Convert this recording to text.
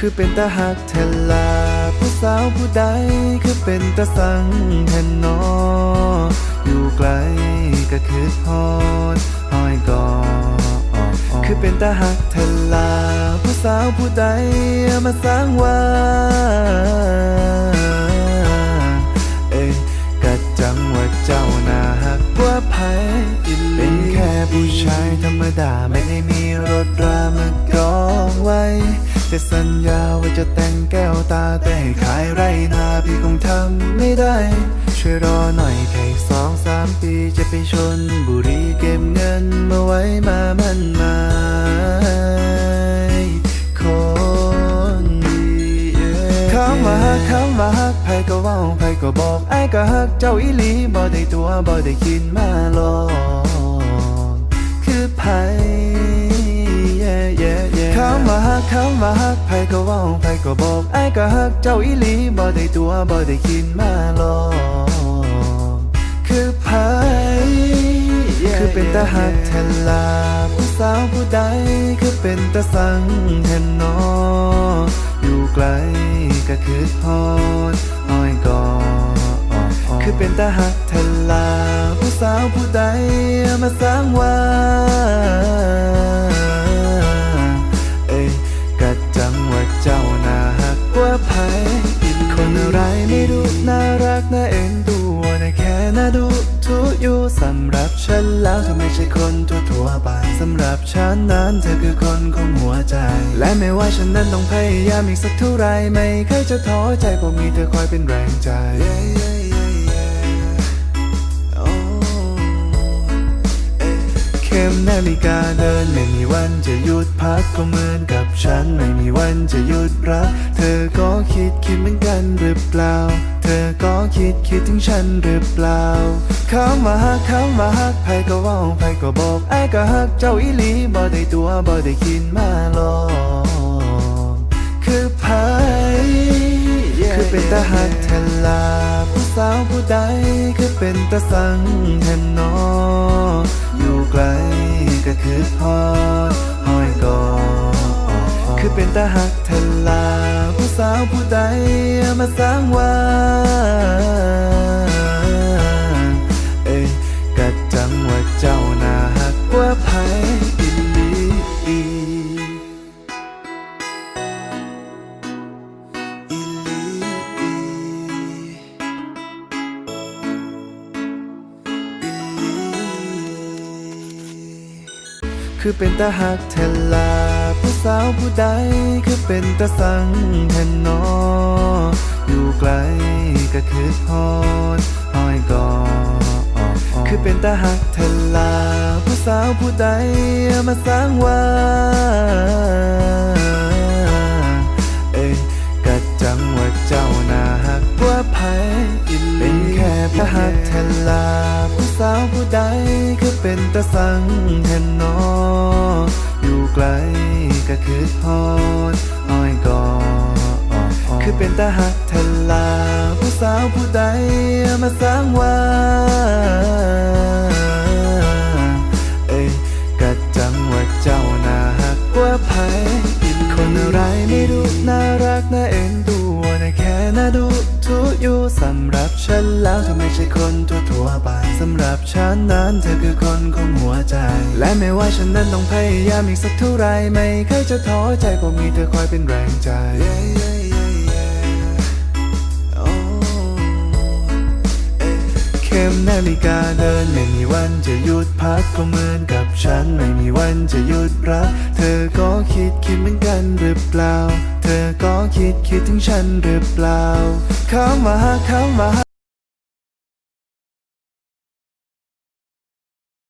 คือเป็นตาหักแทลาผู้สาวผู้ใดคือเป็นตาสังแทนนอ อยู่ไกลก็คือฮอดหอยกอคือเป็นตาหักแทลาผู้สาวผู้ใดมาสร้างว่าเอ้ยกะจังว่าเจ้านาหักกว่าไผอินเป็นแค่ผู้ชายธรรมดาไม่ได้มีรถรา แต่ให้ขายไรนาพี่คงทำไม่ได้ ช่วยรอหน่อยแค่สองสามปีจะไปชนบุรีเก็บเงินมาไว้มามันหมายคนดีคำว่าฮักคำว่าฮักไผก็ว้าไผก็บอกไอ้ก็ฮักเจ้าอีหลีบ่ได้ตัวบ่ได้คิดมาหลอกคือไผ yeah, yeah, คำว่าฮักคำว่าฮักไผก็ว้าไผก็บอกไอ้ก็ฮักเจ้าอีหลีบ่ได้ตัวบ่ได้คิดมาหลอกคือไผคือเป็นตาหักแทนลาผู้สาวผู้ใดคือเป็นตาสังแทนนออยู่ไกลก็คือฮอดหอยกอคือเป็นตาหักแทนลาผู้สาวผู้ใดมาสร้างว่า อยู่สำหรับฉันแล้วเธอไม่ใช่คนทั่วทั่วๆไปสำหรับฉันนั้นเธอคือคนของหัวใจ และไม่ว่าฉันนั้นต้องพยายามอีกสักเท่าไรไม่เคยจะท้อใจเพราะมีเธอคอยเป็นแรงใจโอ้เข็มนาฬิกาเดินไม่มีวันจะหยุดพักก็เหมือนกับฉันไม่มีวันจะหยุดรัก เธอก็คิดคิดเหมือนกันหรือเปล่า คิดคิดถึงฉันหรือเปล่าคำว่าฮักคำว่าฮักไผก็ว่าไผก็บอกไอ้ก็ฮักเจ้าอีหลีบ่ได้ตัวบ่ได้คิดมาหลอกคือไผคือเป็นตาหักแทนลาผู้สาวผู้ใดคือเป็นตาสังแทนนออยู่ไกลก็คือฮอดหอยกอคือเป็นตาหักแทนลาผู้ สาวผู้ใดมาสร้างว่าเอ้ยกะจังว่าเจ้าน่าหักกว่าไผอินลีอี คือเป็นตาหักแทลาผู้สาวผู้ใดคือเป็นตาสังแทนนออยู่ไกลก็คือฮอดหอยกอคือเป็นตาหักแทลาผู้สาวผู้ใดมาสร้างว่าเอ้ยกะจังว่าเจ้าน่าหักกว่าไผอินเป็นแค่พระหักแทลาผู้สาวผู้ใดคือ เป็นตาสังแทนนอ อยู่ไกลก็คือพอดหอยกอคือเป็นตาหักแทนลา ผู้สาวผู้ใดมาสร้างว่า อยู่สำหรับฉันแล้วเธอไม่ใช่คนทั่วทั่วไปสำหรับฉันนั้นเธอคือคนของหัวใจ และไม่ว่าฉันนั้นต้องพยายามอีกสักเท่าไรไม่เคยจะท้อใจเพราะมีเธอคอยเป็นแรงใจโอ้เข็มนาฬิกาเดินไม่มีวันจะหยุดพักก็เหมือนกับฉันไม่มีวันจะหยุดรัก เธอก็คิดคิดเหมือนกันหรือเปล่า ธอก็คิดคิดถึงฉันหรือเปล่าเข้ามาเข้ามา